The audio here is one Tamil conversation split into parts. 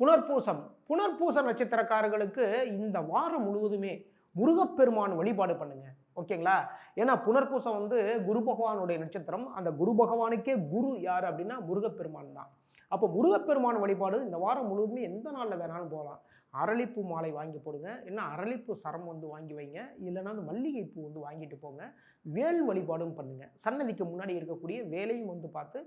புனர்பூசம் புனர்பூச நட்சத்திரக்காரர்களுக்கு இந்த வாரம் முழுவதுமே முருகப்பெருமான் வழிபாடு பண்ணுங்க. ஓகேங்களா? ஏன்னா புனர்பூசம் வந்து குரு பகவானுடைய நட்சத்திரம். அந்த குரு பகவானுக்கே குரு யார் அப்படின்னா முருகப்பெருமான் தான். அப்போ முருகப்பெருமான் வழிபாடு இந்த வாரம் முழுவதுமே எந்த நாளில் வேணாலும் போகலாம். அரளிப்பூ மாலை வாங்கி போடுங்க. இல்லைன்னா அரளிப்பூ சரம் வந்து வாங்கி வைங்க. இல்லைன்னா அந்த மல்லிகைப்பூ வந்து வாங்கிட்டு போங்க. வேல் வழிபாடும் பண்ணுங்கள் சன்னதிக்கு முன்னாடி இருக்கக்கூடிய வேலையும் வந்து பார்த்து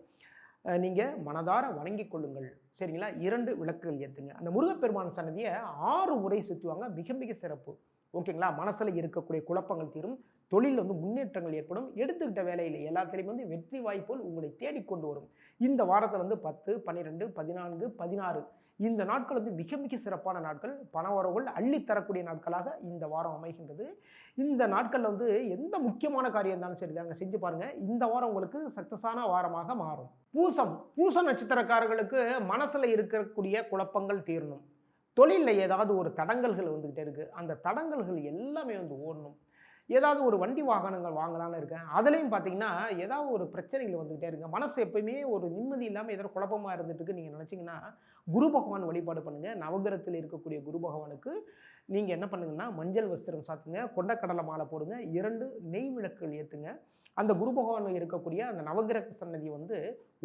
நீங்கள் மனதார வணங்கிக் கொள்ளுங்கள். சரிங்களா? இரண்டு விளக்குகள் ஏற்றுங்க அந்த முருகப்பெருமான் சன்னதியை ஆறு முறை சுற்றுவாங்க மிக மிக சிறப்பு. ஓகேங்களா? மனசில் இருக்கக்கூடிய குழப்பங்கள் தீரும். தொழில் வந்து முன்னேற்றங்கள் ஏற்படும். எடுத்துக்கிட்ட வேலையில் எல்லாத்துலேயும் வந்து வெற்றி வாய்ப்புகள் உங்களை தேடிக்கொண்டு வரும். இந்த வாரத்தில் வந்து பத்து பன்னிரெண்டு பதினான்கு பதினாறு இந்த நாட்கள் வந்து மிக மிக சிறப்பான நாட்கள். பண உறவுகள் அள்ளி தரக்கூடிய நாட்களாக இந்த வாரம் அமைகின்றது. இந்த நாட்களில் வந்து எந்த முக்கியமான காரியம் இருந்தாலும் சரி அங்கே செஞ்சு பாருங்கள் இந்த வாரம் உங்களுக்கு சக்ஸஸான வாரமாக மாறும். பூசம் பூச நட்சத்திரக்காரர்களுக்கு மனசில் இருக்கக்கூடிய குழப்பங்கள் தீரணும். தொழிலில் ஏதாவது ஒரு தடங்கல்கள் வந்துக்கிட்டே இருக்குது அந்த தடங்கல்கள் எல்லாமே வந்து ஓடணும். ஏதாவது ஒரு வண்டி வாகனங்கள் வாங்கலாம்னு இருக்கேன். அதுலேயும் பார்த்தீங்கன்னா ஏதாவது ஒரு பிரச்சனைகள் வந்துக்கிட்டே இருக்கு. மனசு எப்பயுமே ஒரு நிம்மதி இல்லாமல் ஏதோ குழப்பமாக இருந்துட்டுருக்கு நீங்கள் நினச்சிங்கன்னா குரு பகவான் வழிபாடு பண்ணுங்கள் நவகிரகத்தில் இருக்கக்கூடிய குரு பகவானுக்கு நீங்கள் என்ன பண்ணுங்கன்னா மஞ்சள் வஸ்திரம் சாத்துங்க கொண்டக்கடலை மாலை போடுங்க இரண்டு நெய் விளக்குகள் ஏற்றுங்க அந்த குரு பகவான் இருக்கக்கூடிய அந்த நவகிரக சன்னதியை வந்து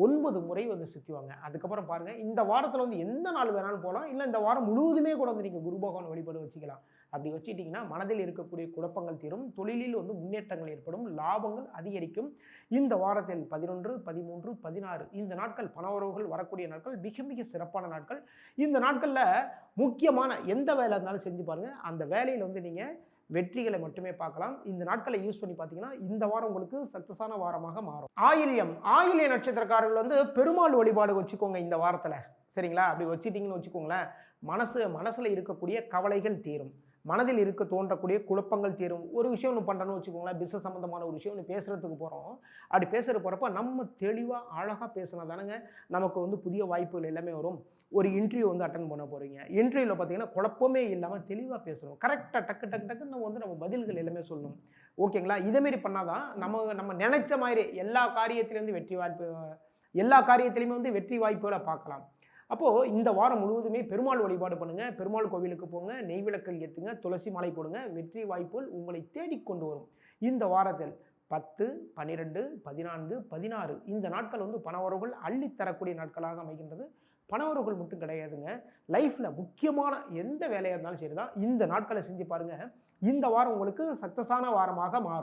ஒன்பது முறை வந்து சுற்றுவாங்க அதுக்கப்புறம் பாருங்கள் இந்த வாரத்தில் வந்து எந்த நாள் வேணாலும் போகலாம். இல்லை இந்த வாரம் முழுவதுமே கூட வந்து நீங்கள் குரு பகவான் வழிபாடு வச்சுக்கலாம். அப்படி வச்சுட்டிங்கன்னா மனதில் இருக்கக்கூடிய குழப்பங்கள் தீரும். தொழிலில் வந்து முன்னேற்றங்கள் ஏற்படும். லாபங்கள் அதிகரிக்கும். இந்த வாரத்தில் பதினொன்று பதிமூன்று பதினாறு இந்த நாட்கள் பணவரவுகள் வரக்கூடிய நாட்கள் மிக மிக சிறப்பான நாட்கள். இந்த நாட்களில் முக்கியமான எந்த வேலை இருந்தாலும் செஞ்சு பாருங்கள் அந்த வேலையில் வந்து நீங்கள் வெற்றிகளை மட்டுமே பார்க்கலாம். இந்த நாட்களை யூஸ் பண்ணி பார்த்தீங்கன்னா இந்த வாரம் உங்களுக்கு சக்ஸஸான வாரமாக மாறும். ஆயில்யம். ஆயில்ய நட்சத்திரக்காரர்கள் வந்து பெருமாள் வழிபாடு வச்சுக்கோங்க இந்த வாரத்தில். சரிங்களா? அப்படி வச்சுட்டிங்கன்னு வச்சுக்கோங்களேன். மனசு மனசில் இருக்கக்கூடிய கவலைகள் தீரும். மனதில் இருக்க தோன்றக்கூடிய குழப்பங்கள் தீரும். ஒரு விஷயம் ஒன்று பண்ணுறோன்னு வச்சுக்கோங்களேன் பிஸ்னஸ் சம்மந்தமான ஒரு விஷயம் ஒன்று பேசுகிறதுக்கு போகிறோம் அப்படி பேசுகிற போகிறப்ப நம்ம தெளிவாக அழகாக பேசினா தானேங்க நமக்கு வந்து புதிய வாய்ப்புகள் எல்லாமே வரும். ஒரு இன்டர்வியூ வந்து அட்டன் பண்ண போகிறீங்க இன்டர்வியூவில் பார்த்தீங்கன்னா குழப்பமே இல்லாமல் தெளிவாக பேசணும். கரெக்டாக டக்கு டக்கு டக்குன்னு நம்ம வந்து நம்ம பதில்கள் எல்லாமே சொல்லணும். ஓகேங்களா இதேமாரி பண்ணால் தான் நம்ம நம்ம நினச்ச மாதிரி எல்லா காரியத்திலேருந்து வெற்றி வாய்ப்பு எல்லா காரியத்திலையுமே வந்து வெற்றி வாய்ப்புகளை பார்க்கலாம். அப்போது இந்த வாரம் முழுவதுமே பெருமாள் வழிபாடு பண்ணுங்கள் பெருமாள் கோவிலுக்கு போங்க நெய் விளக்கல் ஏற்றுங்க துளசி மாலை போடுங்க வெற்றி வாய்ப்புகள் உங்களை தேடிக்கொண்டு வரும். இந்த வாரத்தில் பத்து பன்னிரெண்டு பதினான்கு பதினாறு இந்த நாட்கள் வந்து பணவரவுகள் அள்ளி தரக்கூடிய நாட்களாக அமைகின்றது. பணவரவுகள் மட்டும் கிடையாதுங்க. லைஃப்பில் முக்கியமான எந்த வேலையாக இருந்தாலும் சரி தான் இந்த நாட்களை செஞ்சு பாருங்கள் இந்த வாரம் உங்களுக்கு சக்ஸஸான வாரமாக மாறும்.